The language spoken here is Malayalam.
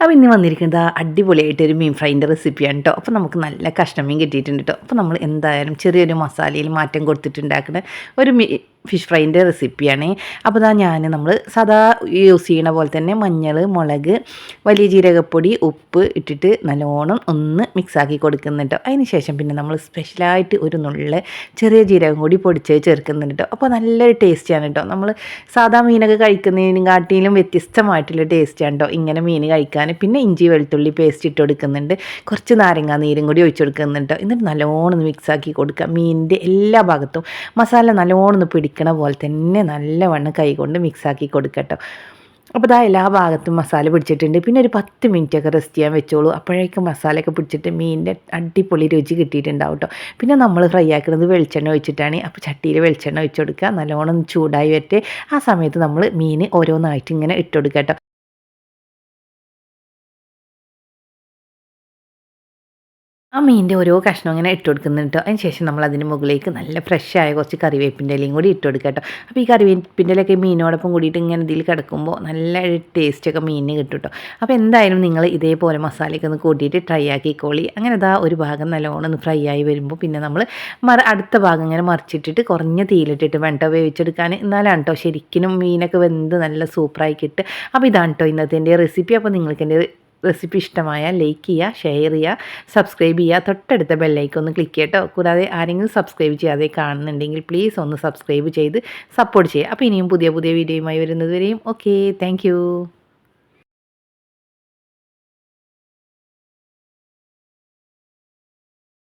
അപ്പോൾ ഇന്ന് വന്നിരിക്കുന്നത് അടിപൊളിയായിട്ട് ഒരു മീൻ ഫ്രൈന്റെ റെസിപ്പിയാണ് കേട്ടോ അപ്പോൾ നമുക്ക് നല്ല കഷ്ണം മീൻ കിട്ടിയിട്ടുണ്ട് കേട്ടോ അപ്പോൾ നമ്മൾ എന്തായാലും ചെറിയൊരു മസാലയിൽ മാറ്റം കൊടുത്തിട്ടുണ്ടാക്കുന്ന ഒരു മീ ഫിഷ് ഫ്രൈന്റെ റെസിപ്പിയാണ്. അപ്പോൾ ഇതാ ഞാൻ നമ്മൾ സാധാ യൂസ് ചെയ്യണ പോലെ തന്നെ മഞ്ഞൾ മുളക് വലിയ ജീരകപ്പൊടി ഉപ്പ് ഇട്ടിട്ട് നല്ലോണം ഒന്ന് മിക്സാക്കി കൊടുക്കുന്നുണ്ട് അതിന് ശേഷം പിന്നെ നമ്മൾ സ്പെഷ്യലായിട്ട് ഒരു നുള്ള ചെറിയ ജീരകം കൂടി പൊടിച്ച് ചേർക്കുന്നുണ്ട് അപ്പോൾ നല്ലൊരു ടേസ്റ്റിയാണ് കേട്ടോ നമ്മൾ സാധാ മീനൊക്കെ കഴിക്കുന്നതിനും കാട്ടിലും വ്യത്യസ്തമായിട്ടുള്ള ടേസ്റ്റാണ് കേട്ടോ ഇങ്ങനെ മീൻ കഴിക്കാൻ പിന്നെ ഇഞ്ചി വെളുത്തുള്ളി പേസ്റ്റ് ഇട്ട് കൊടുക്കുന്നുണ്ട്. കുറച്ച് നാരങ്ങ നീരും കൂടി ഒഴിച്ചു കൊടുക്കുന്നുണ്ട് എന്നിട്ട് നല്ലോണം മിക്സാക്കി കൊടുക്കുക. മീനിന്റെ എല്ലാ ഭാഗത്തും മസാല നല്ലോണം ഒന്ന് പിടിക്കണ പോലെ തന്നെ നല്ലവണ്ണം കൈകൊണ്ട് മിക്സാക്കി കൊടുക്കട്ടോ. അപ്പോൾ ഇതാ എല്ലാ ഭാഗത്തും മസാല പിടിച്ചിട്ടുണ്ട്. പിന്നെ ഒരു പത്ത് മിനിറ്റൊക്കെ റെസ്റ്റ് ചെയ്യാൻ വെച്ചോളൂ. അപ്പോഴേക്കും മസാലയൊക്കെ പിടിച്ചിട്ട് മീനിന്റെ അടിപൊളി രുചി കിട്ടിയിട്ടുണ്ടാവും കേട്ടോ പിന്നെ നമ്മൾ ഫ്രൈ ആക്കുന്നത് വെളിച്ചെണ്ണ ഒഴിച്ചിട്ടാണ്. അപ്പോൾ ചട്ടിയിൽ വെളിച്ചെണ്ണ ഒഴിച്ചു കൊടുക്കുക. നല്ലോണം ചൂടായി വരട്ടെ. ആ സമയത്ത് നമ്മൾ മീൻ ഓരോന്നായിട്ട് ഇങ്ങനെ ഇട്ട് കേട്ടോ ആ മീനിന്റെ ഓരോ കഷ്ണം ഇങ്ങനെ ഇട്ട് കൊടുക്കുന്നുണ്ട് അതിന് ശേഷം നമ്മൾ അതിന് മുകളിലേക്ക് നല്ല ഫ്രഷായ കുറച്ച് കറിവേപ്പിന്റെ ഇലയും കൂടി ഇട്ട് കൊടുക്കുക കേട്ടോ. അപ്പോൾ ഈ കറിവേപ്പിന്റെ ഇലയൊക്കെ മീനോടൊപ്പം കൂടിയിട്ട് ഇങ്ങനെ ഇതിൽ കിടക്കുമ്പോൾ നല്ല ടേസ്റ്റൊക്കെ മീനിന് കിട്ടും കേട്ടോ. അപ്പോൾ എന്തായാലും നിങ്ങൾ ഇതേപോലെ മസാലയൊക്കെ ഒന്ന് കൂട്ടിയിട്ട് ട്രൈ ആക്കിക്കോളി. അങ്ങനെ ഇതാ ഒരു ഭാഗം നല്ലോണം ഒന്ന് ഫ്രൈ ആയി വരുമ്പോൾ പിന്നെ നമ്മൾ മറ അടുത്ത ഭാഗം ഇങ്ങനെ മറിച്ചിട്ടിട്ട് കുറഞ്ഞ തീയിലിട്ടിട്ട് വേണ്ട വേവിച്ചെടുക്കാൻ. എന്നാലാണ് കേട്ടോ ശരിക്കും മീനൊക്കെ വെന്ത് നല്ല സൂപ്പറായി കിട്ടുക. അപ്പോൾ ഇതാണ് കേട്ടോ ഇന്നത്തെ എന്റെ റെസിപ്പി അപ്പോൾ നിങ്ങൾക്ക് എന്റെ റെസിപ്പി ഇഷ്ടമായാൽ ലൈക്ക് ചെയ്യുക ഷെയർ ചെയ്യുക സബ്സ്ക്രൈബ് ചെയ്യുക തൊട്ടടുത്ത ബെല്ലൈക്ക് ഒന്ന് ക്ലിക്ക് ചെയ്യട്ടോ. കൂടാതെ ആരെങ്കിലും സബ്സ്ക്രൈബ് ചെയ്യാതെ കാണുന്നുണ്ടെങ്കിൽ പ്ലീസ് ഒന്ന് സബ്സ്ക്രൈബ് ചെയ്ത് സപ്പോർട്ട് ചെയ്യുക. അപ്പോൾ ഇനിയും പുതിയ പുതിയ വീഡിയോയുമായി വരുന്നത് വരെയും. Okay thank